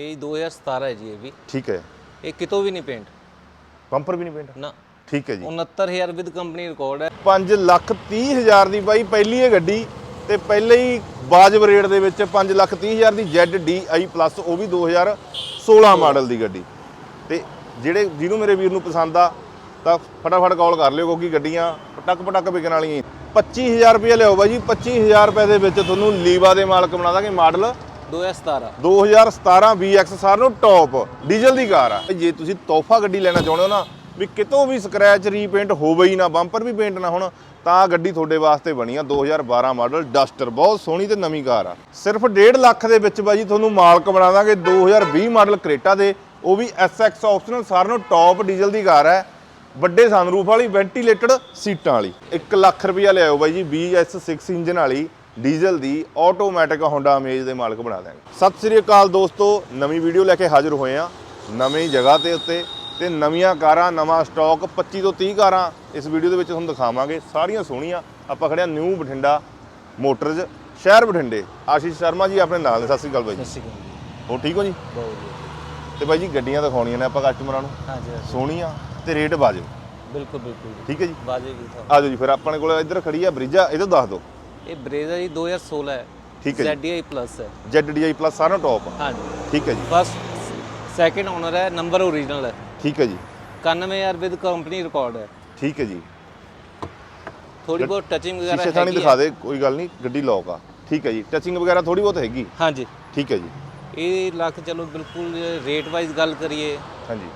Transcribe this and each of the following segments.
ਇਹ 2017 ਹੈ ਜੀ ਇਹ ਵੀ। ਠੀਕ ਹੈ। ਇਹ ਕਿਤੋਂ ਵੀ ਨਹੀਂ ਪੇਂਟ ਬੰਪਰ ਵੀ ਨਹੀਂ ਪੇਂਟ ਨਾ। ਠੀਕ ਹੈ ਜੀ। 69000 ਵਿਦ ਕੰਪਨੀ ਰਿਕਾਰਡ ਹੈ। 5 ਲੱਖ 30 ਹਜ਼ਾਰ ਦੀ ਬਾਈ ਪਹਿਲੀ ਇਹ ਗੱਡੀ ਤੇ ਪਹਿਲੇ ਹੀ ਵਾਜਬ ਰੇਟ ਦੇ ਵਿੱਚ 5 ਲੱਖ 30 ਹਜ਼ਾਰ ਦੀ ZDI ਪਲੱਸ ਉਹ ਵੀ 2016 ਮਾਡਲ ਦੀ ਗੱਡੀ। ਤੇ ਜਿਹੜੇ ਜਿਹਨੂੰ ਮੇਰੇ ਵੀਰ ਨੂੰ ਪਸੰਦ ਆ ਤਾਂ ਫਟਾਫਟ ਕਾਲ ਕਰ ਲਿਓ ਕਿਉਂਕਿ ਗੱਡੀਆਂ ਪਟਕ ਪਟਕ ਵਿਕਣ ਵਾਲੀਆਂ ਹੀ। 25000 ਰੁਪਏ ਲਿਓ ਬਾਈ ਜੀ 25000 ਰੁਪਏ ਦੇ ਵਿੱਚ ਤੁਹਾਨੂੰ ਲੀਵਾ ਦੇ ਮਾਲਕ ਬਣਾ ਦਾਂਗੇ ਮਾਡਲ 2017 2017 VX ਸਾਰ ਨੂੰ ਟੌਪ ਡੀਜ਼ਲ ਦੀ ਕਾਰ ਆ। ਜੇ ਤੁਸੀਂ ਤੋਹਫਾ ਗੱਡੀ ਲੈਣਾ ਚਾਹੁੰਦੇ ਹੋ ਨਾ, ਵੀ ਕਿਤੋਂ ਵੀ ਸਕ੍ਰੈਚ ਰੀਪੇਂਟ ਹੋਵੇ ਹੀ ਨਾ ਬੰਪਰ ਵੀ ਪੇਂਟ ਨਾ ਹੋਣ, ਤਾਂ ਗੱਡੀ ਤੁਹਾਡੇ ਵਾਸਤੇ ਬਣੀ ਆ 2012 ਮਾਡਲ ਡਸਟਰ ਬਹੁਤ ਸੋਹਣੀ ਤੇ ਨਵੀਂ ਕਾਰ ਆ। ਸਿਰਫ 1.5 ਲੱਖ ਦੇ ਵਿੱਚ ਬਾਜੀ ਤੁਹਾਨੂੰ ਮਾਲਕ ਬਣਾ ਦਾਂਗੇ 2020 ਮਾਡਲ ਕਰੇਟਾ ਦੇ। ਉਹ ਵੀ SX ਆਪਸ਼ਨਲ ਸਾਰਿਆਂ ਨੂੰ ਟੌਪ ਡੀਜ਼ਲ ਦੀ ਕਾਰ ਹੈ ਵੱਡੇ ਸਨਰੂਫ ਵਾਲੀ ਵੈਂਟੀਲੇਟਡ ਸੀਟਾਂ ਵਾਲੀ। 1 ਲੱਖ ਰੁਪਇਆ ਲਿਆਓ ਬਾਈ ਜੀ BS6 ਇੰਜਨ ਵਾਲੀ। ਡੀਜ਼ਲ ਦੀ ਆਟੋਮੈਟਿਕ ਹੋਂਡਾ ਅਮੇਜ ਦੇ ਮਾਲਕ ਬਣਾ ਦਾਂਗੇ ਸਤਿ ਸ੍ਰੀ ਅਕਾਲ ਦੋਸਤੋ ਨਵੀਂ ਵੀਡੀਓ ਲੈ ਕੇ ਹਾਜ਼ਰ ਹੋਏ ਆ ਨਵੀਂ ਜਗ੍ਹਾ ਤੇ ਉੱਤੇ ਤੇ ਨਵੀਆਂ ਕਾਰਾਂ ਨਵਾਂ ਸਟਾਕ 25 ਤੋਂ 30 ਕਾਰਾਂ ਇਸ ਵੀਡੀਓ ਦੇ ਵਿੱਚ ਤੁਹਾਨੂੰ ਦਿਖਾਵਾਂਗੇ। ਸਾਰੀਆਂ ਸੋਹਣੀਆਂ ਆਪਾਂ ਖੜਿਆ ਨਿਊ ਬਠਿੰਡਾ ਮੋਟਰਜ਼ ਸ਼ਹਿਰ ਬਠਿੰਡੇ। ਆਸ਼ੀਸ਼ ਸ਼ਰਮਾ ਜੀ ਆਪਣੇ ਨਾਲ ਨੇ ਸਤਿ ਸ੍ਰੀ ਅਕਾਲ ਬਾਈ ਜੀ। ਸਸੀ ਬਹੁਤ ਹੋ ਠੀਕ ਹੋ ਜੀ? ਤੇ ਬਾਈ ਜੀ ਗੱਡੀਆਂ ਦਿਖਾਉਣੀਆਂ ਨੇ ਆਪਾਂ ਕਸਟਮਰਾਂ ਨੂੰ। ਹਾਂਜੀ। ਸੋਹਣੀਆਂ ਤੇ ਰੇਟ ਵਾਜਬ। ਬਿਲਕੁਲ ਬਿਲਕੁਲ। ਠੀਕ ਹੈ ਜੀ? ਬਾਜੇਗੀ ਤਾਂ। ਆ ਜਾਓ ਜੀ ਫਿਰ ਆਪਣੇ ਕੋਲ ਇੱਧਰ ਖੜੀ ਆ ਬ੍ਰਿਜਾ ਇਹਦੋਂ ਦੱਸ ਦਿਓ। ਇਹ ਬਰੇਜ਼ਾ ਜੀ 2016 ਹੈ। ਠੀਕ ਹੈ ZDI ਪਲੱਸ ਹੈ। ZDI ਪਲੱਸ ਸਾਰਾ ਟੌਪ ਹਾਂਜੀ। ਠੀਕ ਹੈ ਜੀ। ਫਸਟ ਸੈਕਿੰਡ ਓਨਰ ਹੈ ਨੰਬਰ ਓਰੀਜਨਲ ਹੈ। ਠੀਕ ਹੈ ਜੀ। 91000 ਵਿਦ ਕੰਪਨੀ ਰਿਕਾਰਡ ਹੈ। ਠੀਕ ਹੈ ਜੀ। ਥੋੜੀ ਬਹੁਤ ਟਚਿੰਗ ਵਗੈਰਾ ਸ਼ੀਸ਼ੇ ਥਾਣੀ ਦਿਖਾ। ਦੇ ਕੋਈ ਗੱਲ ਨਹੀਂ ਗੱਡੀ ਲੌਕ ਆ। ਠੀਕ ਹੈ ਜੀ। ਟਚਿੰਗ ਵਗੈਰਾ ਥੋੜੀ ਬਹੁਤ ਹੈਗੀ। ਹਾਂਜੀ। ਠੀਕ ਹੈ ਜੀ। ਇਹ ਲੱਖ ਚਲੋ ਬਿਲਕੁਲ ਰੇਟ ਵਾਈਜ਼ ਗੱਲ ਕਰੀਏ। ਹਾਂਜੀ।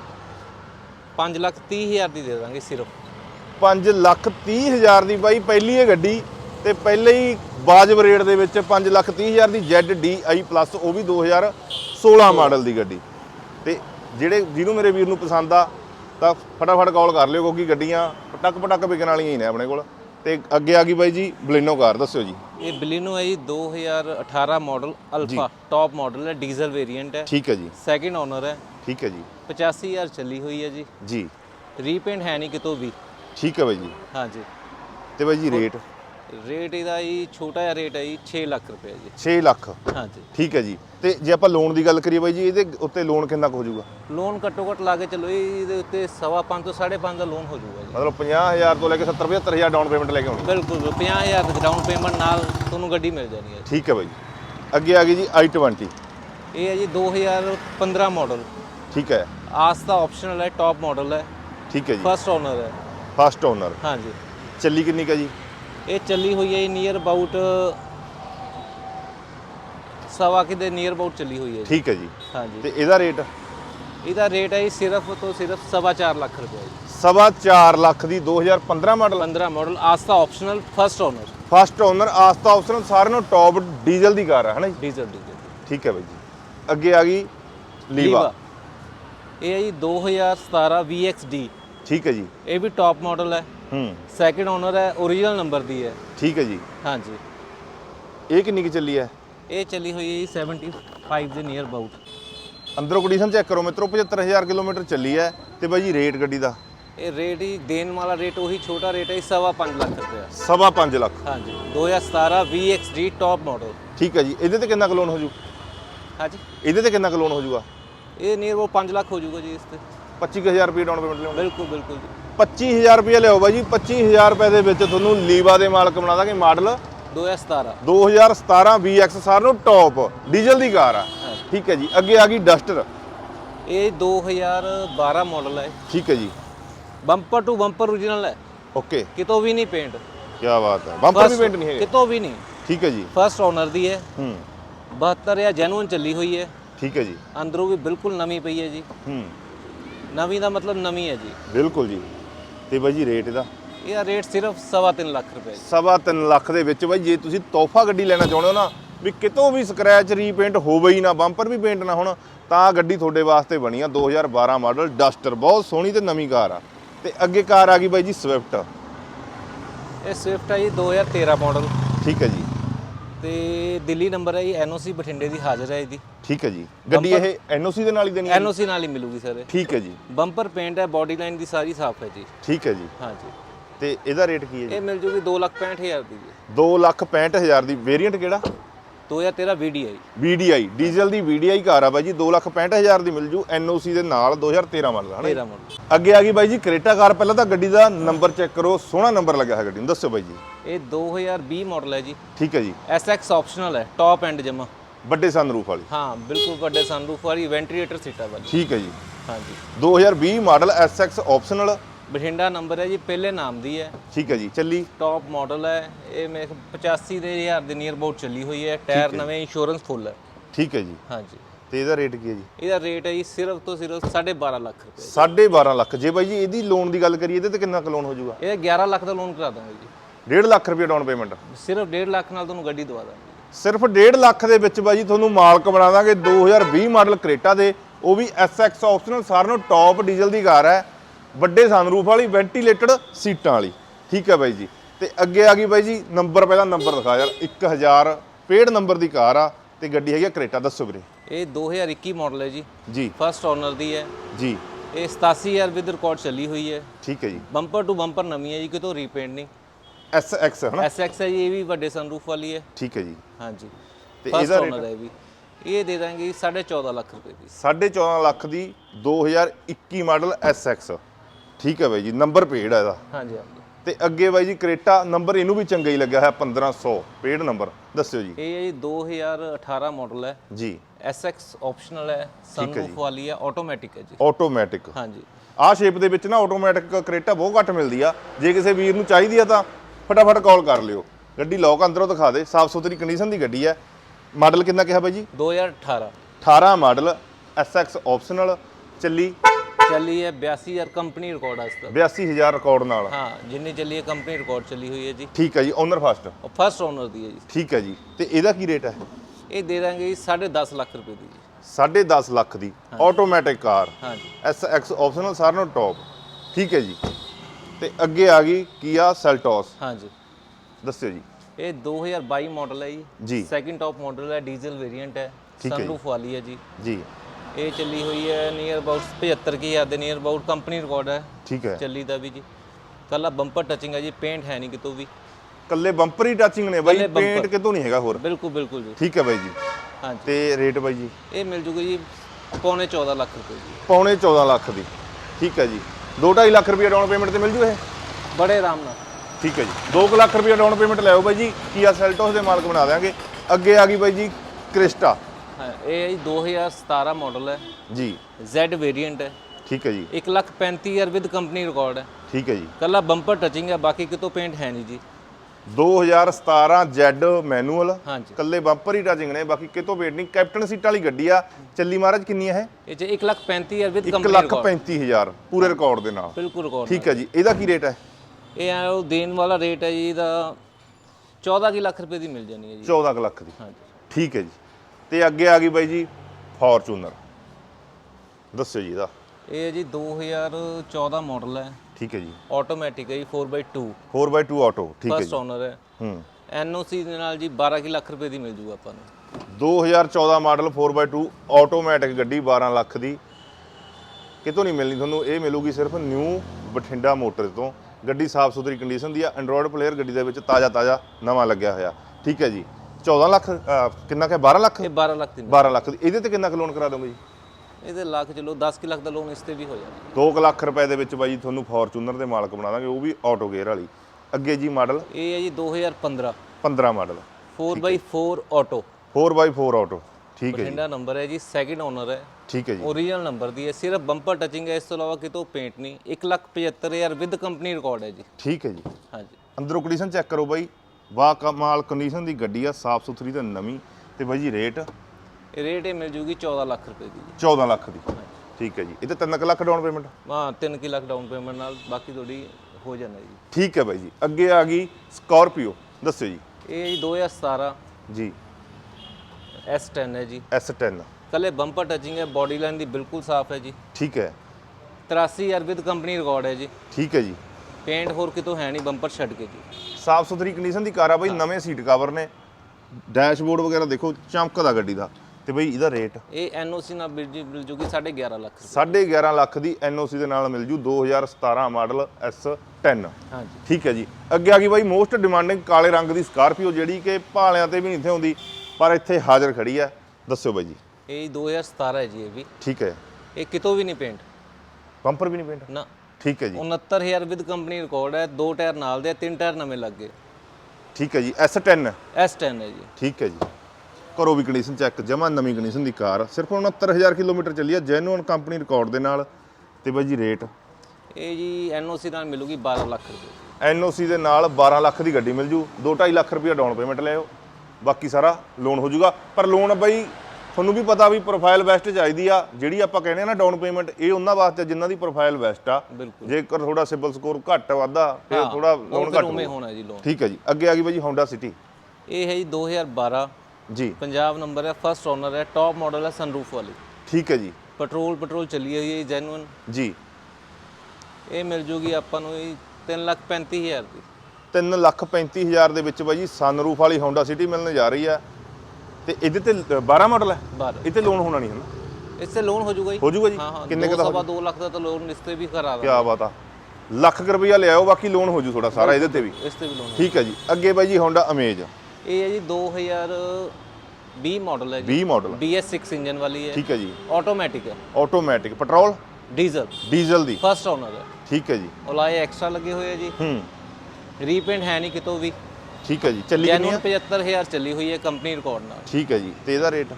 5 ਲੱਖ 30 ਹਜ਼ਾਰ ਦੀ ਦੇ ਦਾਂਗੇ ਸਿਰਫ। 5 ਲੱਖ 30 ਹਜ਼ਾਰ ਦੀ ਬਾਈ ਪਹਿਲੀ ਇਹ ਗੱਡੀ ਤੇ ਪਹਿਲੇ ਹੀ ਵਾਜਬ ਰੇਟ ਦੇ ਵਿੱਚ 5 ਲੱਖ 30 ਹਜ਼ਾਰ ਦੀ ZDI ਪਲੱਸ ਉਹ ਵੀ 2016 ਮਾਡਲ ਦੀ ਗੱਡੀ। ਤੇ ਜਿਹੜੇ ਜਿਹਨੂੰ ਮੇਰੇ ਵੀਰ ਨੂੰ ਪਸੰਦ ਆ ਤਾਂ ਫਟਾਫਟ ਕਾਲ ਕਰ ਲਿਓ ਕਿਉਂਕਿ ਗੱਡੀਆਂ ਪਟਕ ਪਟਕ ਵਿਕਣ ਵਾਲੀਆਂ ਹੀ ਨੇ ਆਪਣੇ ਕੋਲ। ਤੇ ਅੱਗੇ ਆ ਗਈ ਬਾਈ ਜੀ ਬਲੇਨੋ ਕਾਰ ਦੱਸਿਓ ਜੀ। ਇਹ ਬਲੀਨੋ ਹੈ ਜੀ 2018 ਮਾਡਲ ਅਲਫਾ ਟੌਪ ਮਾਡਲ ਹੈ ਡੀਜ਼ਲ ਵੇਰੀਐਂਟ ਹੈ। ਠੀਕ ਹੈ ਜੀ। ਸੈਕਿੰਡ ਓਨਰ ਹੈ। ਠੀਕ ਹੈ ਜੀ। 85000 ਚੱਲੀ ਹੋਈ ਹੈ ਜੀ। ਜੀ। ਰੀਪੇਂਟ ਹੈ ਨਹੀਂ ਕਿਤੋਂ ਵੀ। ਠੀਕ ਹੈ ਬਾਈ ਜੀ। ਹਾਂਜੀ। ਤੇ ਬਾਈ ਜੀ ਰੇਟ ਰੇਟ ਇਹਦਾ ਜੀ ਛੋਟਾ ਜਿਹਾ ਰੇਟ ਹੈ ਜੀ 6 ਲੱਖ ਰੁਪਏ ਜੀ। 6 ਲੱਖ? ਹਾਂਜੀ। ਠੀਕ ਹੈ ਜੀ। ਤੇ ਜੇ ਆਪਾਂ ਲੋਨ ਦੀ ਗੱਲ ਕਰੀਏ ਬਾਈ ਜੀ ਇਹਦੇ ਉੱਤੇ ਲੋਨ ਕਿੰਨਾ ਕੁ ਹੋ ਜਾਊਗਾ? ਲੋਨ ਘੱਟੋ ਘੱਟ ਲਾ ਕੇ ਚਲੋ ਜੀ, ਇਹਦੇ ਉੱਤੇ ਸਵਾ ਪੰਜ ਤੋਂ 5.5 ਦਾ ਲੋਨ ਹੋ ਜਾਊਗਾ ਜੀ। ਮਤਲਬ 50000 ਤੋਂ ਲੈ ਕੇ 70 75000 ਡਾਊਨ ਪੇਮੈਂਟ ਲੈ ਕੇ ਆਉਣੀ ਬਿਲਕੁਲ 50000 ਦੀ ਡਾਊਨ ਪੇਮੈਂਟ ਨਾਲ ਤੁਹਾਨੂੰ ਗੱਡੀ ਮਿਲ ਜਾਣੀ ਹੈ ਠੀਕ ਹੈ ਬਾਈ ਅੱਗੇ ਆ ਗਈ ਜੀ i20 ਇਹ ਹੈ ਜੀ 2015 ਮਾਡਲ ਠੀਕ ਹੈ। ਆਸਤਾ ਆਪਸ਼ਨਲ ਹੈ ਟੌਪ ਮਾਡਲ ਹੈ। ਠੀਕ ਹੈ ਜੀ। ਫਸਟ ਓਨਰ ਹੈ। ਫਸਟ ਓਨਰ ਹਾਂਜੀ। ਚੱਲੀ ਕਿੰਨੀ ਕਾ ਜੀ? ਇਹ ਚੱਲੀ ਹੋਈ ਹੈ ਨੀਅਰ ਅਬਾਊਟ ਸਵਾ ਕਿ ਦੇ ਨੀਅਰ ਅਬਾਊਟ ਚੱਲੀ ਹੋਈ ਹੈ ਜੀ। ਠੀਕ ਹੈ ਜੀ। ਹਾਂਜੀ। ਤੇ ਇਹਦਾ ਰੇਟ? ਇਹਦਾ ਰੇਟ ਹੈ ਜੀ ਸਿਰਫ ਤੋਂ ਸਿਰਫ ਸਵਾ ਚਾਰ ਲੱਖ ਰੁਪਏ ਜੀ। ਸਵਾ 4 ਲੱਖ ਦੀ 2015 model 15 model Asta optional first owner first owner Asta option ਸਾਰਿਆਂ ਨੂੰ ਟੌਪ ਡੀਜ਼ਲ ਦੀ ਕਾਰ ਹੈ ਹਨਾ ਜੀ? ਡੀਜ਼ਲ ਡੀਜ਼ਲ ਠੀਕ ਹੈ ਬਾਈ ਜੀ। ਅੱਗੇ ਆ ਗਈ ਲੀਵਾ ਇਹ ਹੈ ਜੀ 2017 VXD ਠੀਕ ਹੈ ਜੀ। ਇਹ ਵੀ ਟੌਪ ਮਾਡਲ ਹੈ। ਹੂੰ। ਸੈਕਿੰਡ ਓਨਰ ਹੈ ਓਰੀਜਨਲ ਨੰਬਰ ਦੀ ਹੈ। ਠੀਕ ਹੈ ਜੀ। ਹਾਂਜੀ। ਇਹ ਕਿੰਨੀ ਕੀ ਚੱਲੀ ਹੈ? ਇਹ ਚੱਲੀ ਹੋਈ ਹੈ ਜੀ 75 ਦੇ ਨੀਅਰ ਅਬਾਊਟ ਅੰਦਰੋਂ ਕੰਡੀਸ਼ਨ ਚੈੱਕ ਕਰੋ ਮਿੱਤਰੋ 75000 ਕਿਲੋਮੀਟਰ ਚੱਲੀ ਹੈ ਤੇ ਬਾਈ ਜੀ ਰੇਟ ਗੱਡੀ ਦਾ? ਇਹ ਰੇਟ ਹੀ ਦੇਣ ਵਾਲਾ ਰੇਟ ਉਹੀ ਛੋਟਾ ਰੇਟ ਹੈ ਸਵਾ 5 ਲੱਖ ਰੁਪਏ ਸਵਾ 5 ਲੱਖ। ਹਾਂਜੀ 2017 VXD ਟੌਪ ਮਾਡਲ ਠੀਕ ਹੈ ਜੀ ਇਹਦੇ ਤੇ ਕਿੰਨਾ ਕੁ ਲੋਨ ਹੋ ਜੂ ਹਾਂਜੀ। ਇਹਦੇ ਤੇ ਕਿੰਨਾ ਕੁ ਲੋਨ ਹੋ ਜੂਗਾ ਇਹ ਨੀਅਰ ਉਹ 5 ਲੱਖ ਹੋ ਜਾਊਗਾ ਜੀ ਇਸ ਤੇ। 25000 ਰੁਪਏ ਡਾਊਨ ਪੇਮੈਂਟ ਲਿਆਉਣਾ ਬਿਲਕੁਲ ਬਿਲਕੁਲ ਜੀ। 25000 ਰੁਪਏ ਲਿਆਓ ਬਾਈ ਜੀ 25000 ਰੁਪਏ ਦੇ ਵਿੱਚ ਤੁਹਾਨੂੰ ਲੀਵਾ ਦੇ ਮਾਲਕ ਬਣਾ ਦਾਂਗੇ ਮਾਡਲ। 2017 2017 VX ਸਾਰਿਆਂ ਨੂੰ ਟੌਪ ਡੀਜ਼ਲ ਦੀ ਕਾਰ ਆ। ਠੀਕ ਹੈ ਜੀ ਅੱਗੇ ਆ ਗਈ ਡਸਟਰ ਇਹ 2012 ਮਾਡਲ ਹੈ ਠੀਕ ਹੈ ਜੀ। ਬੰਪਰ ਟੂ ਬੰਪਰ ਓਰੀਜਨਲ ਹੈ। ਓਕੇ ਕਿਤੋਂ ਵੀ ਨਹੀਂ ਪੇਂਟ ਕੀ ਬਾਤ ਹੈ। ਬੰਪਰ ਵੀ ਪੇਂਟ ਨਹੀਂ ਹੈਗੇ। ਕਿਤੋਂ ਵੀ ਨਹੀਂ। ਠੀਕ ਹੈ ਜੀ। ਫਸਟ ਓਨਰ ਦੀ ਹੈ। ਹੂੰ। 72 ਜਾਂ ਜੈਨੂਇਨ ਚੱਲੀ ਹੋਈ ਹੈ। ਠੀਕ ਹੈ ਜੀ। ਅੰਦਰੋਂ ਵੀ ਬਿਲਕੁਲ ਨਵੀਂ ਪਈ ਹੈ ਜੀ। ਹੂੰ। ਨਵੀਂ ਦਾ ਮਤਲਬ ਨਵੀਂ ਹੈ ਜੀ। ਬਿਲਕੁਲ ਜੀ। ਤੇ ਬਾਈ ਜੀ ਰੇਟ ਇਹਦਾ? ਇਹਦਾ ਰੇਟ ਸਿਰਫ ਸਵਾ ਤਿੰਨ ਲੱਖ ਰੁਪਏ। ਸਵਾ ਤਿੰਨ ਲੱਖ ਦੇ ਵਿੱਚ ਬਾਈ ਜੇ ਤੁਸੀਂ ਤੋਹਫਾ ਗੱਡੀ ਲੈਣਾ ਚਾਹੁੰਦੇ ਹੋ ਨਾ ਵੀ ਕਿਤੋਂ ਵੀ ਸਕ੍ਰੈਚ ਰੀਪੇਂਟ ਹੋਵੇ ਹੀ ਨਾ ਬੰਪਰ ਵੀ ਪੇਂਟ ਨਾ ਹੁਣ ਤਾਂ ਗੱਡੀ ਤੁਹਾਡੇ ਵਾਸਤੇ ਬਣੀ ਆ 2012 ਮਾਡਲ ਡਸਟਰ ਬਹੁਤ ਸੋਹਣੀ ਤੇ ਨਵੀਂ ਕਾਰ ਆ। ਤੇ ਅੱਗੇ ਕਾਰ ਆ ਗਈ ਬਾਈ ਜੀ ਸਵਿਫਟ ਇਹ ਸਵਿਫਟ ਹੈ ਜੀ 2013 ਮਾਡਲ ਠੀਕ ਹੈ ਜੀ। ਤੇ ਦਿੱਲੀ ਨੰਬਰ ਹੈ ਜੀ ਐਨਓਸੀ ਬਠਿੰਡੇ ਦੀ ਹਾਜ਼ਰ ਹੈ ਇਹਦੀ। ਠੀਕ ਹੈ ਜੀ। ਗੱਡੀ ਇਹ ਐਨਓਸੀ ਦੇ ਨਾਲ ਹੀ ਦੇਣੀ ਹੈ ਐਨਓਸੀ ਨਾਲ ਹੀ ਮਿਲੂਗੀ ਸਰ ਇਹ। ਠੀਕ ਹੈ ਜੀ। ਬੰਪਰ ਪੇਂਟ ਹੈ ਬਾਡੀ ਲਾਈਨ ਦੀ ਸਾਰੀ ਸਾਫ਼ ਹੈ ਜੀ। ਠੀਕ ਹੈ ਜੀ। ਹਾਂਜੀ ਤੇ ਇਹਦਾ ਰੇਟ ਕੀ ਹੈ ਜੀ? ਇਹ ਮਿਲ ਜੂਗੀ 265000 ਦੀ ਜੀ। 2 ਲੱਖ 65000 ਦੀ। ਵੇਰੀਐਂਟ ਕਿਹੜਾ? 2013 VDI VDI ਡੀਜ਼ਲ ਦੀ VDI ਕਾਰ ਆ ਬਾਈ ਜੀ 265000 ਦੀ ਮਿਲ ਜੂ NOC ਦੇ ਨਾਲ 2013 ਮਾਡਲ ਹੈ ਨਾ 13 ਮਾਡਲ। ਅੱਗੇ ਆ ਗਈ ਬਾਈ ਜੀ ਕ੍ਰੇਟਾ ਕਾਰ ਪਹਿਲਾਂ ਤਾਂ ਗੱਡੀ ਦਾ ਨੰਬਰ ਚੈੱਕ ਕਰੋ ਸੋਹਣਾ ਨੰਬਰ ਲੱਗਿਆ ਹੈ ਗੱਡੀ ਨੂੰ ਦੱਸੋ ਬਾਈ ਜੀ। ਇਹ 2020 ਮਾਡਲ ਹੈ ਜੀ। ਠੀਕ ਹੈ ਜੀ। SX ਆਪਸ਼ਨਲ ਹੈ ਟੌਪ ਐਂਡ ਜਮਾ। ਵੱਡੇ ਸਨਰੂਫ ਵਾਲੀ। ਹਾਂ ਬਿਲਕੁਲ ਵੱਡੇ ਸਨਰੂਫ ਵਾਲੀ ਵੈਂਟੀਲੇਟਰ ਸੀਟਾਂ ਵਾਲੀ ਠੀਕ ਹੈ ਜੀ। ਹਾਂਜੀ। 2020 model SX optional Bathinda number ਹੈ ਜੀ ਪਹਿਲੇ ਨਾਮ ਦੀ ਹੈ। ਠੀਕ ਹੈ ਜੀ ਚੱਲੀ। ਟੌਪ ਮਾਡਲ ਹੈ। ਇਹ ਮੇਰੇ ਖਿਆਲ 85 ਦੇ ਹਜ਼ਾਰ ਦੇ ਨੀਅਰ ਅਬਾਊਟ ਚੱਲੀ ਹੋਈ ਹੈ। ਟਾਇਰ ਨਵੇਂ ਇੰਸ਼ੋਰੈਂਸ ਫੁੱਲ ਹੈ। ਠੀਕ ਹੈ ਜੀ। ਹਾਂਜੀ। ਤੇ ਇਹਦਾ ਰੇਟ ਕੀ ਹੈ ਜੀ? ਇਹਦਾ ਰੇਟ ਹੈ ਜੀ ਸਿਰਫ ਤੋਂ ਸਿਰਫ 12.5 ਲੱਖ ਰੁਪਏ 12.5 ਲੱਖ। ਜੇ ਬਾਈ ਜੀ ਇਹਦੀ ਲੋਨ ਦੀ ਗੱਲ ਕਰੀਏ ਇਹਦੇ ਤੇ ਕਿੰਨਾ ਕੁ ਲੋਨ ਹੋ ਜਾਊਗਾ? ਇਹ 11 ਲੱਖ ਦਾ ਲੋਨ ਕਰਾ ਦਾਂਗੇ ਜੀ। 1.5 ਲੱਖ ਰੁਪਏ ਡਾਊਨ ਪੇਮੈਂਟ ਸਿਰਫ 1.5 ਲੱਖ ਨਾਲ ਤੁਹਾਨੂੰ ਗੱਡੀ ਦਵਾ ਦਾਂਗੇ। ਸਿਰਫ 1.5 ਲੱਖ ਦੇ ਵਿੱਚ ਬਾਈ ਜੀ ਤੁਹਾਨੂੰ ਮਾਲਕ ਬਣਾ ਦਾਂਗੇ। 2020 ਮਾਡਲ ਕ੍ਰੇਟਾ ਦੇ। ਉਹ ਵੀ SX ਆਪਸ਼ਨਲ ਸਾਰਿਆਂ ਨੂੰ ਟੌਪ ਡੀਜ਼ਲ ਦੀ ਕਾਰ ਹੈ। ਵੱਡੇ ਸਨਰੂਫ ਵਾਲੀ ਵੈਂਟੀਲੇਟਡ ਸੀਟਾਂ ਵਾਲੀ। ਠੀਕ ਹੈ ਬਾਈ ਜੀ। ਤੇ ਅੱਗੇ ਆ ਗਈ ਬਾਈ ਜੀ ਨੰਬਰ ਪਹਿਲਾਂ ਨੰਬਰ ਦਿਖਾ ਯਾਰ। 1000 ਪੇਡ ਨੰਬਰ ਦੀ ਕਾਰ ਆ ਤੇ ਗੱਡੀ ਹੈਗੀ ਆ ਕ੍ਰੇਟਾ ਦੱਸੋ ਵੀਰੇ। ਇਹ 2021 ਮਾਡਲ ਹੈ ਜੀ। ਜੀ। ਫਸਟ ਓਨਰ ਦੀ ਹੈ। ਜੀ। ਇਹ 87000 ਵਿਦ ਰਿਕਾਰਡ ਚੱਲੀ ਹੋਈ ਹੈ। ਠੀਕ ਹੈ ਜੀ। ਬੰਪਰ ਟੂ ਬੰਪਰ ਨਵੀਂ ਹੈ ਜੀ ਕਿਤੋਂ ਰੀਪੇਂਟ ਨਹੀਂ। SX ਹਨਾ SX ਹੈ ਜੀ ਇਹ ਵੀ ਵੱਡੇ ਸਨਰੂਫ ਵਾਲੀ ਹੈ। ਠੀਕ ਹੈ ਜੀ। ਹਾਂਜੀ। ਤੇ ਇਹਦਾ ਓਨਰ ਹੈ ਵੀ। ਇਹ ਦੇ ਦਾਂਗੇ 14.5 ਲੱਖ ਰੁਪਏ ਦੀ। 14.5 ਲੱਖ ਦੀ 2021 ਮਾਡਲ SX ਠੀਕ ਹੈ ਬਾਈ ਜੀ ਨੰਬਰ ਪੇਡ ਹੈ ਇਹਦਾ। ਹਾਂਜੀ ਹਾਂਜੀ। ਤੇ ਅੱਗੇ ਬਾਈ ਜੀ ਕ੍ਰੇਟਾ ਨੰਬਰ ਇਹਨੂੰ ਵੀ ਚੰਗਾ ਹੀ ਲੱਗਿਆ ਹੈ 1500 ਪੇਡ ਨੰਬਰ ਦੱਸਿਓ ਜੀ। ਇਹ ਹੈ ਜੀ 2018 ਮਾਡਲ ਹੈ। ਜੀ। SX ਆਪਸ਼ਨਲ ਹੈ ਸਨਰੂਫ ਵਾਲੀ ਹੈ ਆਟੋਮੈਟਿਕ ਹੈ ਜੀ। ਆਟੋਮੈਟਿਕ ਹਾਂਜੀ। ਆਹ ਸ਼ੇਪ ਦੇ ਵਿੱਚ ਨਾ ਆਟੋਮੈਟਿਕ ਕ੍ਰੇਟਾ ਬਹੁਤ ਘੱਟ ਮਿਲਦੀ ਆ। ਜੇ ਕਿਸੇ ਵੀਰ ਨੂੰ ਚਾਹੀਦੀ ਆ ਤਾਂ ਫਟਾਫਟ ਕਾਲ ਕਰ ਲਿਓ। ਗੱਡੀ ਲੋਕ ਅੰਦਰੋਂ ਦਿਖਾ ਦੇ ਸਾਫ਼ ਸੁਥਰੀ ਕੰਡੀਸ਼ਨ ਦੀ ਗੱਡੀ ਹੈ। ਮਾਡਲ ਕਿੰਨਾ ਕਿਹਾ ਬਾਈ ਜੀ? 2018 18 ਮਾਡਲ SX ਆਪਸ਼ਨਲ ਚੱਲੀ। ਚੱਲੀ ਹੈ 82000 ਕੰਪਨੀ ਰਿਕਾਰਡ ਤੱਕ 82000 ਰਿਕਾਰਡ ਨਾਲ। ਹਾਂ ਜਿੰਨੀ ਚੱਲੀ ਹੈ ਕੰਪਨੀ ਰਿਕਾਰਡ ਚੱਲੀ ਹੋਈ ਹੈ ਜੀ। ਠੀਕ ਹੈ ਜੀ ਓਨਰ ਫਸਟ ਫਸਟ ਓਨਰ ਦੀ ਹੈ ਜੀ। ਠੀਕ ਹੈ ਜੀ ਤੇ ਇਹਦਾ ਕੀ ਰੇਟ ਹੈ? ਇਹ ਦੇ ਦਾਂਗੇ ਜੀ 10.5 ਲੱਖ ਰੁਪਏ ਦੀ ਜੀ। 10.5 ਲੱਖ ਦੀ ਆਟੋਮੈਟਿਕ ਕਾਰ ਹਾਂਜੀ SX ਆਪਸ਼ਨਲ ਸਾਰਿਆਂ ਨੂੰ ਟੌਪ ਠੀਕ ਹੈ ਜੀ। ਤੇ ਅੱਗੇ ਆ ਗਈ ਕੀਆ ਸੈਲਟੋਸ ਹਾਂਜੀ ਦੱਸਿਓ ਜੀ। ਇਹ 2022 ਮਾਡਲ ਹੈ ਜੀ। ਜੀ। ਸੈਕਿੰਡ ਟੌਪ ਮਾਡਲ ਹੈ ਡੀਜ਼ਲ ਵੇਰੀਐਂਟ ਹੈ। ਹੈ ਜੀ। ਸਨਰੂਫ ਵਾਲੀ ਹੈ ਜੀ। ਜੀ। ਇਹ ਚੱਲੀ ਹੋਈ ਹੈ ਨੀਅਰ ਅਬਾਊਟ 75 ਕੀ ਹਜ਼ਾਰ ਦੇ ਨੀਅਰ ਅਬਾਊਟ ਕੰਪਨੀ ਰਿਕਾਰਡ ਹੈ। ਠੀਕ ਹੈ। ਚੱਲੀ ਦਾ ਵੀ ਜੀ। ਕੱਲਾ ਬੰਪਰ ਟੱਚਿੰਗ ਹੈ ਜੀ ਪੇਂਟ ਹੈ ਨਹੀਂ ਕਿਤੋਂ ਵੀ। ਕੱਲੇ ਬੰਪਰ ਹੀ ਟੱਚਿੰਗ ਨੇ ਬਾਈ ਕੱਲੇ bumper। ਪੇਂਟ ਕਿਤੋਂ ਨਹੀਂ ਹੈਗਾ ਹੋਰ। ਬਿਲਕੁਲ ਬਿਲਕੁਲ ਜੀ। ਠੀਕ ਹੈ ਬਾਈ ਜੀ। ਹਾਂਜੀ। ਤੇ ਰੇਟ ਬਾਈ ਜੀ? ਇਹ ਮਿਲ ਜੂਗੀ ਜੀ ਪੌਣੇ 14 ਲੱਖ ਰੁਪਏ ਜੀ। ਪੌਣੇ 14 ਲੱਖ ਦੀ। ਠੀਕ ਹੈ ਜੀ। 2.5 ਲੱਖ ਰੁਪਏ ਡਾਊਨ ਪੇਮੈਂਟ ਤੇ ਮਿਲ ਜੂ ਇਹ? ਬੜੇ ਆਰਾਮ ਨਾਲ। ਠੀਕ ਹੈ ਜੀ। 2 ਲੱਖ ਰੁਪਏ ਡਾਊਨ ਪੇਮੈਂਟ ਲੈਓ ਬਾਈ ਜੀ। ਕੀਆ ਸੈਲਟੋਸ ਦੇ ਮਾਲਕ ਬਣਾ ਦਿਆਂਗੇ। ਅੱਗੇ ਆ ਗਈ ਬਾਈ ਜੀ ਕ੍ਰਿਸਟਾ। ਹਾਂ ਇਹ ਹੈ ਜੀ 2017 ਮਾਡਲ ਹੈ। ਜੀ। Z ਵੇਰੀਐਂਟ ਹੈ। ਠੀਕ ਹੈ ਜੀ। 1 ਲੱਖ 35000 ਵਿਦ ਕੰਪਨੀ ਰਿਕਾਰਡ ਹੈ। ਠੀਕ ਹੈ ਜੀ। ਕੱਲਾ ਬੰਪਰ ਟੱਚਿੰਗ ਹੈ ਬਾਕੀ ਕਿਤੋਂ ਪੇਂਟ ਹੈ ਨਹੀਂ ਜੀ। 2017 Z ਮੈਨੂਅਲ ਹਾਂਜੀ ਕੱਲੇ ਬੰਪਰ ਹੀ ਟਚਿੰਗ ਨੇ ਬਾਕੀ ਕਿਤੋਂ ਵੇਟ ਨਹੀਂ। ਕੈਪਟਨ ਸੀਟ ਵਾਲੀ ਗੱਡੀ ਆ। ਚੱਲੀ ਮਹਾਰਾਜ ਕਿੰਨੀ ਹੈ ਇਹ? ਚ 1 lakh 35000 with 1 company lakh record 35000 ਪੂਰੇ ਰਿਕਾਰਡ ਦੇ ਨਾਲ। ਬਿਲਕੁਲ ਰਿਕਾਰਡ ਠੀਕ ਹੈ ਜੀ। ਇਹਦਾ ਕੀ ਰੇਟ ਹੈ? ਇਹ ਆ ਉਹ ਦੇਣ ਵਾਲਾ ਰੇਟ ਹੈ ਜੀ ਇਹਦਾ 14 ਕੀ ਲੱਖ ਰੁਪਏ ਦੀ ਮਿਲ ਜਾਣੀ ਹੈ ਜੀ। 14 ਕੁ ਲੱਖ ਦੀ। ਹਾਂਜੀ ਠੀਕ ਹੈ ਜੀ। ਤੇ ਅੱਗੇ ਆ ਗਈ ਬਾਈ ਜੀ ਫੋਰਚੂਨਰ। ਦੱਸਿਓ ਜੀ ਇਹਦਾ। ਇਹ ਹੈ ਜੀ 2014 ਮਾਡਲ ਹੈ। ਠੀਕ ਹੈ ਜੀ। ਆਟੋਮੈਟਿਕ ਹੈ ਜੀ 4x2 4x2 ਆਟੋ ਠੀਕ ਹੈ ਫਸਟ ਜੀ। ਓਨਰ ਹੈ। ਹੂੰ। ਐਨਓਸੀ ਦੇ ਨਾਲ ਜੀ 12 ਕੀ ਲੱਖ ਰੁਪਏ ਦੀ ਮਿਲ ਜੂਗਾ ਆਪਾਂ ਨੂੰ। 2014 ਮਾਡਲ 4x2 ਆਟੋਮੈਟਿਕ ਗੱਡੀ 12 ਲੱਖ ਦੀ। ਕਿਤੋਂ ਨਹੀਂ ਮਿਲਣੀ ਤੁਹਾਨੂੰ? ਇਹ ਮਿਲੂਗੀ ਸਿਰਫ ਨਿਊ ਬਠਿੰਡਾ ਮੋਟਰ ਤੋਂ। ਗੱਡੀ ਸਾਫ਼ ਸੁਥਰੀ ਕੰਡੀਸ਼ਨ ਦੀ ਆ। ਐਂਡਰੋਇਡ ਪਲੇਅਰ ਗੱਡੀ ਦੇ ਵਿੱਚ ਤਾਜ਼ਾ ਤਾਜ਼ਾ ਨਵਾਂ ਲੱਗਿਆ ਹੋਇਆ। ਠੀਕ ਹੈ ਜੀ। 14 ਲੱਖ ਅਹ, ਕਿੰਨਾ ਕਿ 12 ਲੱਖ? ਇਹ 12 ਲੱਖ ਦੀ ਮਿਲ 12 ਲੱਖ ਦੀ। ਇਹਦੇ ਤੇ ਕਿੰਨਾ ਕੁ ਲੋਨ ਕਰਾ ਦੋਗੇ ਜੀ? ਇਹਦੇ ਲੱਖ ਚਲੋ 10 ਕੀ ਲੱਖ ਦਾ ਲੋਨ ਇਸ ਤੇ ਵੀ ਹੋ ਜਾਣਾ। 2 ਲੱਖ ਰੁਪਏ ਦੇ ਵਿੱਚ ਬਾਈ ਤੁਹਾਨੂੰ ਫੋਰਚੂਨਰ ਦੇ ਮਾਲਕ ਬਣਾ ਦਾਂਗੇ ਉਹ ਵੀ ਆਟੋ ਗੇਅਰ ਵਾਲੀ। ਅੱਗੇ ਜੀ ਮਾਡਲ ਇਹ ਹੈ ਜੀ 2015 15 model 4x4 auto 4x4 auto ਠੀਕ ਹੈ ਜੀ। ਬਠਿੰਡਾ ਨੰਬਰ ਹੈ ਜੀ ਸੈਕਿੰਡ ਓਨਰ ਹੈ। ਠੀਕ ਹੈ ਜੀ। ਓਰੀਜਨਲ ਨੰਬਰ ਦੀ ਹੈ ਸਿਰਫ ਬੰਪਰ ਟੱਚਿੰਗ ਹੈ ਇਸ ਤੋਂ ਇਲਾਵਾ ਕਿਤੋਂ ਪੇਂਟ ਨਹੀਂ। 175000 ਵਿਦ ਕੰਪਨੀ ਰਿਕਾਰਡ ਹੈ ਜੀ। ਠੀਕ ਹੈ ਜੀ। ਹਾਂਜੀ। ਅੰਦਰੋਂ ਕੰਡੀਸ਼ਨ ਚੈੱਕ ਕਰੋ ਬਾਈ। ਵਾ ਕਮਾਲ ਕੰਡੀਸ਼ਨ ਦੀ ਗੱਡੀ ਆ ਸਾਫ਼ ਸੁਥਰੀ ਤੇ ਨਵੀਂ ਤੇ ਬਾਈ ਜੀ ਰੇਟ ਇਹ ਰੇਟ ਇਹ ਮਿਲ ਜੂਗੀ 14 ਲੱਖ ਰੁਪਏ ਦੀ ਜੀ। 14 ਲੱਖ ਦੀ। ਠੀਕ ਹੈ ਜੀ। ਇਹ ਤੇ 3 ਲੱਖ ਡਾਊਨ ਪੇਮੈਂਟ ਹਾਂ 3 ਕੀ ਲੱਖ ਡਾਊਨ ਪੇਮੈਂਟ ਨਾਲ ਬਾਕੀ ਤੁਹਾਡੀ ਹੋ ਜਾਣਾ ਜੀ। ਠੀਕ ਹੈ ਬਾਈ ਜੀ। ਅੱਗੇ ਆ ਗਈ ਸਕਾਰਪੀਓ ਦੱਸਿਓ ਜੀ। ਇਹ ਜੀ 2017 ਜੀ। S10 ਹੈ ਜੀ। S10 ਕੱਲੇ ਬੰਪਰ ਟੱਚਿੰਗ ਹੈ ਬਾਡੀ ਲਾਈਨ ਦੀ ਬਿਲਕੁਲ ਸਾਫ਼ ਹੈ ਜੀ। ਠੀਕ ਹੈ। 83000 ਵਿਦ ਕੰਪਨੀ ਰਿਕਾਰਡ ਹੈ ਜੀ। ਠੀਕ ਹੈ ਜੀ। ਪੇਂਟ ਹੋਰ ਕਿਤੋਂ ਹੈ ਨਹੀਂ ਬੰਪਰ ਛੱਡ ਕੇ ਜੀ ਸਾਫ਼ ਸੁਥਰੀ ਕੰਡੀਸ਼ਨ ਦੀ ਕਾਰ ਆ ਬਾਈ ਨਵੇਂ ਸੀਟ ਕਵਰ ਨੇ। ਡੈਸ਼ਬੋਰਡ ਵਗੈਰਾ ਦੇਖੋ ਚਮਕਦਾ ਗੱਡੀ ਦਾ। ਤੇ ਬਾਈ ਇਹਦਾ ਰੇਟ ਇਹ ਐਨਓਸੀ ਨਾਲ ਮਿਲ ਜੀ ਮਿਲ ਜੂਗੀ 11.5 ਲੱਖ ਰੁਪਏ। 11.5 ਲੱਖ ਦੀ ਐਨਓਸੀ ਦੇ ਨਾਲ ਮਿਲ ਜੂ 2017 ਮਾਡਲ S10 ਹਾਂਜੀ। ਠੀਕ ਹੈ ਜੀ। ਅੱਗੇ ਆ ਗਈ ਬਾਈ ਮੋਸਟ ਡਿਮਾਂਡਿੰਗ ਕਾਲੇ ਰੰਗ ਦੀ ਸਕਾਰਪੀਓ ਜਿਹੜੀ ਕਿ ਭਾਲਿਆਂ ਤੇ ਵੀ ਨਹੀਂ ਇੱਥੇ ਆਉਂਦੀ ਪਰ ਇੱਥੇ ਹਾਜ਼ਰ ਖੜੀ ਹੈ। ਦੱਸਿਓ ਬਾਈ ਜੀ। ਇਹ 2017 ਹੈ ਜੀ ਇਹ ਵੀ। ਠੀਕ ਹੈ। ਇਹ ਕਿਤੋਂ ਵੀ ਨਹੀਂ ਪੇਂਟ ਬੰਪਰ ਵੀ ਨਹੀਂ ਪੇਂਟ ਨਾ। ਠੀਕ ਹੈ ਜੀ। 69000 ਵਿਦ ਕੰਪਨੀ ਰਿਕਾਰਡ ਹੈ ਦੋ ਟਾਇਰ ਨਾਲ ਦੇ ਆ, ਤਿੰਨ ਟਾਇਰ ਨਵੇਂ ਲੱਗੇ ਠੀਕ ਹੈ ਜੀ S10 S10 ਹੈ ਜੀ। ਠੀਕ ਹੈ ਜੀ। ਕਰੋ ਵੀ ਕੰਡੀਸ਼ਨ ਚੈੱਕ ਜਮਾ ਨਵੀਂ ਕੰਡੀਸ਼ਨ ਦੀ ਕਾਰ। ਸਿਰਫ 69000 ਕਿਲੋਮੀਟਰ ਚੱਲੀ ਹੈ ਜੈਨੂਅਨ ਕੰਪਨੀ ਰਿਕਾਰਡ ਦੇ ਨਾਲ। ਤੇ ਬਾਈ ਜੀ ਰੇਟ ਇਹ ਜੀ ਐਨਓਸੀ ਨਾਲ ਮਿਲੂਗੀ 12 ਲੱਖ ਰੁਪਏ। ਐਨਓਸੀ ਦੇ ਨਾਲ 12 ਲੱਖ ਦੀ ਗੱਡੀ ਮਿਲ ਜੂ। 2.5 ਲੱਖ ਰੁਪਏ ਡਾਊਨ ਪੇਮੈਂਟ ਲਿਓ ਬਾਕੀ ਸਾਰਾ ਲੋਨ ਹੋ ਜਾਊਗਾ ਪਰ ਲੋਨ ਬਾਈ ਤੁਹਾਨੂੰ ਵੀ ਪਤਾ ਵੀ ਪ੍ਰੋਫਾਈਲ ਬੈਸਟ ਚਾਹੀਦੀ ਆ ਜਿਹੜੀ ਆਪਾਂ ਕਹਿੰਦੇ ਆ ਨਾ ਡਾਊਨ ਪੇਮੈਂਟ ਇਹ ਉਹਨਾਂ ਵਾਸਤੇ ਜਿਨ੍ਹਾਂ ਦੀ ਪ੍ਰੋਫਾਈਲ ਬੈਸਟ ਆ। ਬਿਲਕੁਲ। ਜੇਕਰ ਥੋੜਾ ਸਿਬਲ ਸਕੋਰ ਘੱਟ ਵਾਧਾ ਫਿਰ ਹਾਂ, ਥੋੜਾ ਉਹ ਲੋਨ ਫਿਰ ਘੱਟ ਉਵੇਂ। ਹੋਣਾ ਜੀ ਲੋਨ ਠੀਕ ਹੈ ਜੀ। ਅੱਗੇ ਆ ਗਈ ਬਾਈ ਜੀ Honda City ਇਹ ਹੈ ਜੀ 2012 ਜੀ। ਪੰਜਾਬ ਨੰਬਰ ਹੈ ਫਸਟ ਓਨਰ ਹੈ ਟੌਪ ਮਾਡਲ ਹੈ ਸਨਰੂਫ ਵਾਲੀ। ਠੀਕ ਹੈ ਜੀ। ਪੈਟਰੋਲ ਪੈਟਰੋਲ ਚੱਲੀ ਹੋਈ ਹੈ ਜੈਨੂਇਨ ਜੀ। ਇਹ ਮਿਲ ਜੂਗੀ ਆਪਾਂ ਨੂੰ ਇਹ 335000 ਦੀ। 3 ਲੱਖ 35 ਹਜ਼ਾਰ ਦੇ ਵਿੱਚ ਬਾਈ ਜੀ ਸਨਰੂਫ ਵਾਲੀ Honda City ਮਿਲਣ ਜਾ ਰਹੀ ਹੈ। ਤੇ ਇਹਦੇ ਤੇ 12 ਮਾਡਲ ਹੈ? 12 ਇਹ ਤੇ ਲੋਨ ਹੋਣਾ ਨਹੀਂ ਹੈ ਇਸ ਤੇ ਲੋਨ ਹੋ ਜੂਗਾ ਜੀ। ਹੋ ਜਾਊਗਾ ਜੀ? ਹਾਂ ਹਾਂ ਕਿੰਨੇ ਕੁ ਦਾ ਹੋ ਸਵਾ 2 ਲੱਖ ਦਾ ਤਾਂ ਲੋਨ ਇਸ ਤੇ ਵੀ ਕਰਾ ਕੀ ਦਾਂ ਬਾਤ ਆ। ਲੱਖ ਕੁ ਰੁਪਈਆ ਲਿਆਓ ਬਾਕੀ ਲੋਨ ਹੋ ਜੂ ਤੁਹਾਡਾ ਸਾਰਾ ਇਹਦੇ ਤੇ ਵੀ। ਇਸ ਤੇ ਵੀ ਲੋਨ ਠੀਕ ਹੈ ਜੀ। ਅੱਗੇ ਬਾਈ ਜੀ Honda Amaze ਇਹ ਹੈ ਜੀ 2020 ਮਾਡਲ ਹੈ ਜੀ। 20 ਮਾਡਲ BS6 ਇੰਜਨ ਵਾਲੀ ਹੈ। ਠੀਕ ਹੈ ਜੀ। ਆਟੋਮੈਟਿਕ ਹੈ। ਆਟੋਮੈਟਿਕ ਪੈਟਰੋਲ ਡੀਜ਼ਲ ਡੀਜ਼ਲ ਦੀ। ਫਸਟ ਓਨਰ ਹੈ। ਠੀਕ ਹੈ ਜੀ। ਉਲਾਏ ਐਕਸਟਰਾ ਲੱਗੇ ਹੋਏ ਆ ਜੀ। ਹੂੰ। ਰੀਪੇਂਟ ਹੈ ਨਹੀਂ ਕਿਤੋਂ ਵੀ। ਠੀਕ ਹੈ ਜੀ ਚੱਲੀ ਕਿੰਨੀ ਜੈਨੂਨ ਆ 75000 ਚੱਲੀ ਹੋਈ ਹੈ ਕੰਪਨੀ ਰਿਕਾਰਡ ਨਾਲ। ਠੀਕ ਹੈ ਜੀ ਤੇ ਇਹਦਾ ਰੇਟ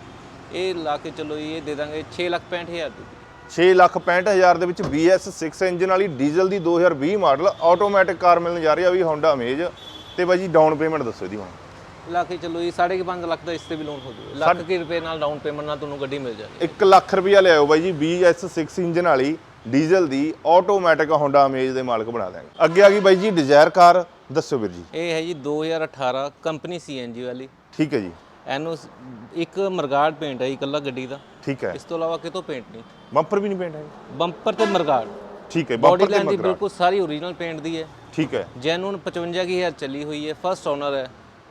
ਇਹ ਲਾ ਕੇ ਚਲੋ ਜੀ, ਇਹ ਦੇ ਦਾਂਗੇ 665000 ਦੀ। 6 ਲੱਖ 65 ਹਜ਼ਾਰ ਦੇ ਵਿੱਚ BS6 ਇੰਜਨ ਵਾਲੀ ਡੀਜ਼ਲ ਦੀ 2020 ਮਾਡਲ ਆਟੋਮੈਟਿਕ ਕਾਰ ਮਿਲਣ ਜਾ ਰਹੀ ਆ ਵੀ Honda Amaze ਤੇ ਬਾਈ ਜੀ ਡਾਊਨ ਪੇਮੈਂਟ ਦੱਸੋ ਇਹਦੀ ਹੁਣ। ਲਾ ਕੇ ਚਲੋ ਜੀ 5.5 ਲੱਖ ਦਾ ਇਸ ਤੇ ਵੀ ਲੋਨ ਹੋ ਜਾਊਗਾ। ਲੱਖ ਕੀ ਰੁਪਏ ਨਾਲ ਡਾਊਨ ਪੇਮੈਂਟ ਨਾਲ ਤੁਹਾਨੂੰ ਗੱਡੀ ਮਿਲ ਜਾਣੀ 1 ਲੱਖ ਰੁਪਇਆ ਲਿਆਓ ਬਾਈ ਜੀ BS6 ਇੰਜਨ ਵਾਲੀ ਡੀਜ਼ਲ ਦੀ ਆਟੋਮੈਟਿਕ Honda Amaze ਦੇ ਮਾਲਕ ਬਣਾ ਦਿਆਂਗੇ। ਅੱਗੇ ਆ ਗਈ ਬਾਈ ਜੀ ਡਿਜ਼ਾਇਰ ਕਾਰ ਦੱਸੋ ਵੀਰ ਜੀ। ਇਹ ਹੈ ਜੀ 2018 ਕੰਪਨੀ ਸੀਐਨਜੀ ਵਾਲੀ। ਠੀਕ ਹੈ ਜੀ। ਐਨੋ ਇੱਕ ਮਰਗਾੜ ਪੇਂਟ ਹੈ ਇਕੱਲਾ ਗੱਡੀ ਦਾ। ਠੀਕ ਹੈ। ਇਸ ਤੋਂ ਇਲਾਵਾ ਕਿਤੋਂ ਪੇਂਟ ਨਹੀਂ। ਬੰਪਰ ਵੀ ਨਹੀਂ ਪੇਂਟ ਹੈ ਬੰਪਰ ਤੇ ਮਰਗਾੜ। ਠੀਕ ਹੈ ਬੰਪਰ ਤੇ ਮਗਰਾ ਬਿਲਕੁਲ ਸਾਰੀ ਓਰੀਜਨਲ ਪੇਂਟ ਦੀ ਹੈ। ਠੀਕ ਹੈ। ਜੈਨੂਨ 55000 ਚੱਲੀ ਹੋਈ ਹੈ ਫਸਟ ਓਨਰ ਹੈ।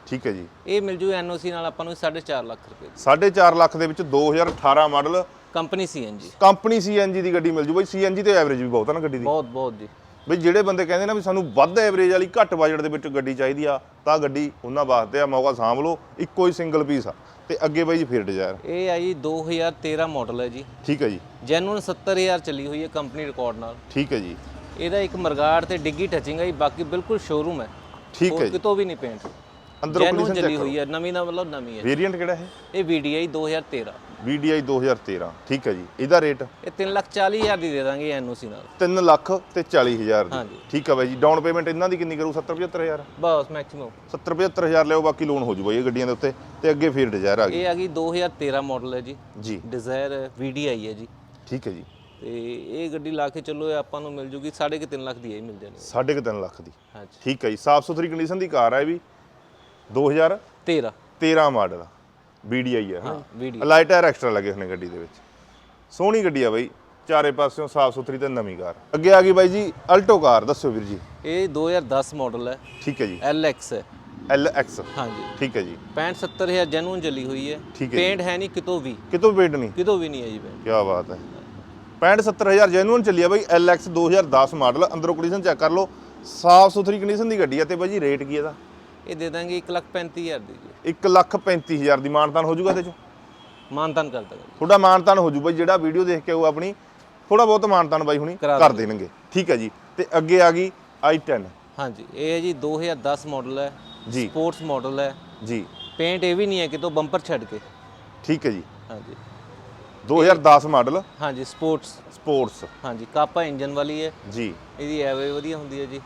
ਠੀਕ ਹੈ ਜੀ। ਇਹ ਮਿਲ ਜੂ ਐਨਓਸੀ ਨਾਲ ਆਪਾਂ ਨੂੰ 4.5 ਲੱਖ ਰੁਪਏ ਦੀ। 4.5 ਲੱਖ ਦੇ ਵਿੱਚ 2018 model company CNG company CNG ਦੀ ਗੱਡੀ ਮਿਲ ਜੂ ਬਾਈ। ਸੀਐਨਜੀ ਤੇ ਐਵਰੇਜ ਵੀ ਬਹੁਤ ਨਾ ਗੱਡੀ ਦੀ। ਬਹੁਤ ਬਹੁਤ ਜੀ। ਬਈ ਜਿਹੜੇ ਬੰਦੇ ਕਹਿੰਦੇ ਨਾ ਵੀ ਸਾਨੂੰ ਵੱਧ ਐਵਰੇਜ ਵਾਲੀ ਘੱਟ ਬਜਟ ਦੇ ਵਿੱਚ ਗੱਡੀ ਚਾਹੀਦੀ ਆ ਤਾਂ ਗੱਡੀ ਉਹਨਾਂ ਵਾਸਤੇ ਆ ਮੌਕਾ ਸਾਂਭ ਲਓ ਇੱਕੋ ਹੀ ਸਿੰਗਲ ਪੀਸ ਆ। ਤੇ ਅੱਗੇ ਬਾਈ ਜੀ ਫਿਰ ਡਿਜ਼ਾਇਰ ਇਹ ਹੈ ਜੀ 2013 ਮਾਡਲ ਹੈ ਜੀ। ਠੀਕ ਹੈ ਜੀ। ਜੈਨੂਨ 70000 ਚੱਲੀ ਹੋਈ ਹੈ ਕੰਪਨੀ ਰਿਕਾਰਡ ਨਾਲ। ਠੀਕ ਹੈ ਜੀ। ਇਹਦਾ ਇੱਕ ਮਰਗਾੜ ਤੇ ਡਿੱਗੀ ਟੱਚਿੰਗ ਹੈ ਜੀ ਬਾਕੀ ਬਿਲਕੁਲ ਸ਼ੋਰੂਮ ਹੈ। ਠੀਕ ਹੈ ਜੀ। ਕਿਤੋਂ ਵੀ ਨਹੀਂ ਪੇਂਟ ਅੰਦਰੋਂ ਕੰਡੀਸ਼ਨ ਚੱਲੀ ਹੋਈ ਹੈ ਨਵੀਂ ਦਾ ਮਤਲਬ ਨਵੀਂ ਹੈ। ਵੇਰੀਐਂਟ ਕਿਹੜਾ ਹੈ? ਇਹ VDI 2013 VDI 2013 ਠੀਕ ਹੈ ਜੀ। ਇਹਦਾ ਰੇਟ? ਇਹ 340000 ਦੀ ਦੇ ਦਾਂਗੇ ਐਨਓਸੀ ਨਾਲ। 3 ਲੱਖ ਤੇ 40 ਹਜ਼ਾਰ ਦੀ। ਹਾਂਜੀ। ਠੀਕ ਹੈ ਬਾਈ ਜੀ। ਡਾਊਨ ਪੇਮੈਂਟ ਇਹਨਾਂ ਦੀ ਕਿੰਨੀ ਕਰੂ? 70 75000 ਬਸ ਮੈਕਸਿਮਮ 70 75000 ਲਿਓ ਬਾਕੀ ਲੋਨ ਹੋ ਜੂ ਬਾਈ ਇਹ ਗੱਡੀਆਂ ਦੇ ਉੱਤੇ। ਤੇ ਅੱਗੇ ਫਿਰ ਡਿਜ਼ਾਇਰ ਆ ਗਈ। ਇਹ ਆ ਗਈ 2013 ਮਾਡਲ ਹੈ ਜੀ। ਜੀ। ਡਿਜ਼ਾਇਰ VDI ਹੈ ਜੀ। ਠੀਕ ਹੈ ਜੀ। ਤੇ ਇਹ ਗੱਡੀ ਲਾ ਕੇ ਚੱਲੋ ਇਹ ਆਪਾਂ ਨੂੰ ਮਿਲ ਜੂਗੀ। 3.5 ਲੱਖ ਦੀ ਇਹ ਮਿਲ ਜਾਣੀ। ਹੈ। 3.5 ਲੱਖ ਦੀ। ਹਾਂਜੀ। ਠੀਕ ਹੈ ਜੀ। ਸਾਫ਼ ਸੁਥਰੀ ਕੰਡੀਸ਼ਨ ਦੀ ਕਾਰ ਹੈ ਇਹ ਵੀ। 2013 13 ਮਾਡਲ VDI ਹੈ ਹਾਂ ਹਾਂ VDI ਅਲਾਈ ਟਾਇਰ ਐਕਸਟਰਾ ਲੱਗੇ ਹੋਣੇ ਗੱਡੀ ਦੇ ਵਿੱਚ। ਸੋਹਣੀ ਗੱਡੀ ਆ ਬਾਈ। ਚਾਰੇ ਪਾਸਿਓਂ ਸਾਫ਼ ਸੁਥਰੀ ਤੇ ਨਵੀਂ ਕਾਰ। ਅੱਗੇ ਆ ਗਈ ਬਾਈ ਜੀ ਅਲਟੋ ਕਾਰ ਦੱਸਿਓ ਵੀਰ ਜੀ। ਇਹ 2010 ਮਾਡਲ ਹੈ। ਠੀਕ ਹੈ ਜੀ। LX ਹੈ। LX ਹਾਂਜੀ। ਠੀਕ ਹੈ ਜੀ। 65 70000 ਜੈਨੂਨ ਚੱਲੀ ਹੋਈ ਹੈ। ਠੀਕ ਹੈ ਜੀ। ਪੇਂਟ ਹੈ ਨਹੀਂ ਕਿਤੋਂ ਵੀ। ਕਿਤੋਂ ਵੇਟ ਨਹੀਂ। ਕਿਤੋਂ ਵੀ ਨਹੀਂ ਹੈ ਜੀ ਪੇਂਟ। ਕੀ ਬਾਤ ਹੈ। 65 70000 ਜੈਨੂਅਨ ਚੱਲੀ ਆ ਬਾਈ LX 2010 ਮਾਡਲ ਅੰਦਰੋਂ ਕੰਡੀਸ਼ਨ ਚੈੱਕ ਕਰ ਲਓ। ਸਾਫ਼ ਸੁਥਰੀ ਕੰਡੀਸ਼ਨ ਦੀ ਗੱਡੀ ਆ ਤੇ ਬਾਈ ਜੀ ਰੇਟ ਕੀ ਇਹਦਾ? ਇਹ ਦੇ ਦਾਂਗੇ 135000 ਦੀ ਜੀ। 1 ਲੱਖ 35000 ਦੀ ਮਾਨਤਾਨ ਹੋ ਜਾਊਗਾ ਇਹਦੇ ਚੋਂ? ਮਾਨਤਾਨ ਕਰ ਦਾਂਗੇ। ਥੋੜਾ ਮਾਨਤਾਨ ਹੋ ਜੂ ਬਾਈ ਜਿਹੜਾ ਵੀਡੀਓ ਦੇਖ ਕੇ ਆਊ ਆਪਣੀ ਥੋੜਾ ਬਹੁਤ ਮਾਨਤਾਨ ਬਾਈ ਹੁਣੀ ਕਰਾ ਕਰ ਦੇਣਗੇ। ਠੀਕ ਹੈ ਜੀ। ਤੇ ਅੱਗੇ ਆ ਗਈ i10 ਹਾਂਜੀ ਇਹ ਹੈ ਜੀ 2010 ਮਾਡਲ ਹੈ ਜੀ। ਸਪੋਰਟਸ ਮਾਡਲ ਹੈ। ਜੀ। ਪੇਂਟ ਇਹ ਵੀ ਨਹੀਂ ਹੈ ਕਿਤੋਂ ਬੰਪਰ ਛੱਡ ਕੇ। ਠੀਕ ਹੈ ਜੀ। ਹਾਂਜੀ। 2010 ਮਾਡਲ ਹਾਂਜੀ ਸਪੋਰਟਸ ਸਪੋਰਟਸ ਹਾਂਜੀ ਕਾਪਾ ਇੰਜਨ ਵਾਲੀ ਹੈ। ਜੀ। ਇਹਦੀ ਐਵਰੇਜ ਵਧੀਆ ਹੁੰਦੀ ਹੈ ਜੀ।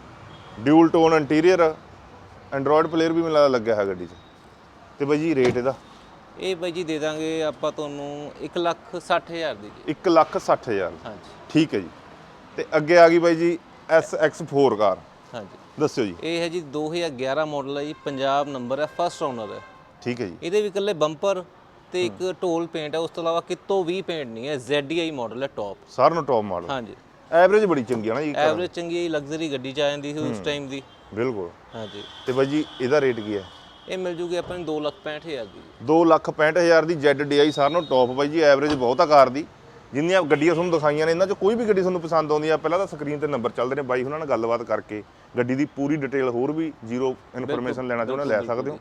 Dual tone interior android player ਵੀ ਮੈਨੂੰ ਲੱਗਿਆ ਹੈ ਗੱਡੀ 'ਚ। ਤੇ ਬਾਈ ਜੀ ਰੇਟ ਇਹਦਾ? ਇਹ ਬਾਈ ਜੀ ਦੇ ਦਾਂਗੇ ਆਪਾਂ ਤੁਹਾਨੂੰ 160000 ਦੀ ਜੀ। 1 ਲੱਖ 60 ਹਜ਼ਾਰ। ਹਾਂਜੀ। ਠੀਕ ਹੈ ਜੀ। ਤੇ ਅੱਗੇ ਆ ਗਈ ਬਾਈ ਜੀ SX4 ਕਾਰ। ਹਾਂਜੀ। ਦੱਸਿਓ ਜੀ। ਇਹ ਹੈ ਜੀ 2011 ਮਾਡਲ ਹੈ ਜੀ ਪੰਜਾਬ ਨੰਬਰ ਹੈ ਫਸਟ ਓਨਰ ਹੈ। ਠੀਕ ਹੈ ਜੀ। ਇਹਦੇ ਵੀ ਇਕੱਲੇ ਬੰਪਰ ਤੇ ਇੱਕ ਢੋਲ ਪੇਂਟ ਹੈ ਉਸ ਤੋਂ ਇਲਾਵਾ ਕਿਤੋਂ ਵੀ ਪੇਂਟ ਨਹੀਂ ਹੈ ZDI ਮਾਡਲ ਹੈ ਟੌਪ ਸਾਰਿਆਂ ਨੂੰ ਟੌਪ ਮਾਡਲ ਹਾਂਜੀ। ਐਵਰੇਜ ਬੜੀ ਚੰਗੀ ਆ ਨਾ ਜੀ ਐਵਰੇਜ ਚੰਗੀ ਹੈ ਲਗਜ਼ਰੀ ਗੱਡੀ ਚ ਆ ਜਾਂਦੀ ਸੀ ਉਸ ਟਾਈਮ ਦੀ। ਬਿਲਕੁਲ। ਹਾਂਜੀ। ਤੇ ਬਾਈ ਜੀ ਇਹਦਾ ਰੇਟ ਕੀ ਹੈ? ਇਹ ਮਿਲ ਜੂਗੀ ਆਪਾਂ ਨੂੰ 265000 ਦੀ। ਜੀ। 2 ਲੱਖ 65 ਹਜ਼ਾਰ ਦੀ ZDI ਸਾਰਿਆਂ ਨੂੰ ਟੌਪ ਬਾਈ ਜੀ ਐਵਰੇਜ ਬਹੁਤ ਆ ਕਾਰ ਦੀ। ਜਿੰਨੀਆਂ ਗੱਡੀਆਂ ਤੁਹਾਨੂੰ ਦਿਖਾਈਆਂ ਨੇ ਇਹਨਾਂ 'ਚ ਕੋਈ ਵੀ ਗੱਡੀ ਤੁਹਾਨੂੰ ਪਸੰਦ ਆਉਂਦੀ ਆ ਪਹਿਲਾਂ ਤਾਂ ਸਕਰੀਨ ਤੇ ਨੰਬਰ ਚੱਲਦੇ ਨੇ ਬਾਈ ਉਹਨਾਂ ਨਾਲ ਗੱਲਬਾਤ ਕਰਕੇ ਗੱਡੀ ਦੀ ਪੂਰੀ ਡਿਟੇਲ ਹੋਰ ਵੀ ਜ਼ੀਰੋ ਇਨਫੋਰਮੇਸ਼ਨ ਲੈਣਾ ਚਾਹੁੰਦੇ ਲੈ ਸਕਦੇ ਹੋ।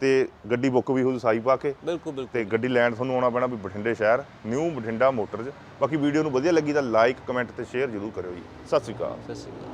ਤੇ ਗੱਡੀ ਬੁੱਕ ਵੀ ਹੋ ਸਾਈ ਪਾ ਕੇ। ਬਿਲਕੁਲ ਬਿਲਕੁਲ। ਤੇ ਗੱਡੀ ਲੈਣ ਤੁਹਾਨੂੰ ਆਉਣਾ ਪੈਣਾ ਵੀ ਬਠਿੰਡੇ ਸ਼ਹਿਰ ਨਿਊ ਬਠਿੰਡਾ ਮੋਟਰਜ਼ ਬਾਕੀ ਵੀਡੀਓ ਨੂੰ ਵਧੀਆ ਲੱਗੀ ਤਾਂ ਲਾਈਕ ਕਮੈਂਟ ਤੇ ਸ਼ੇਅਰ ਜ਼ਰੂਰ ਕਰਿਓ ਜੀ। ਸਤਿ ਸ਼੍ਰੀ ਅਕਾਲ। ਸਤਿ ਸ਼੍ਰੀ ਅਕਾਲ।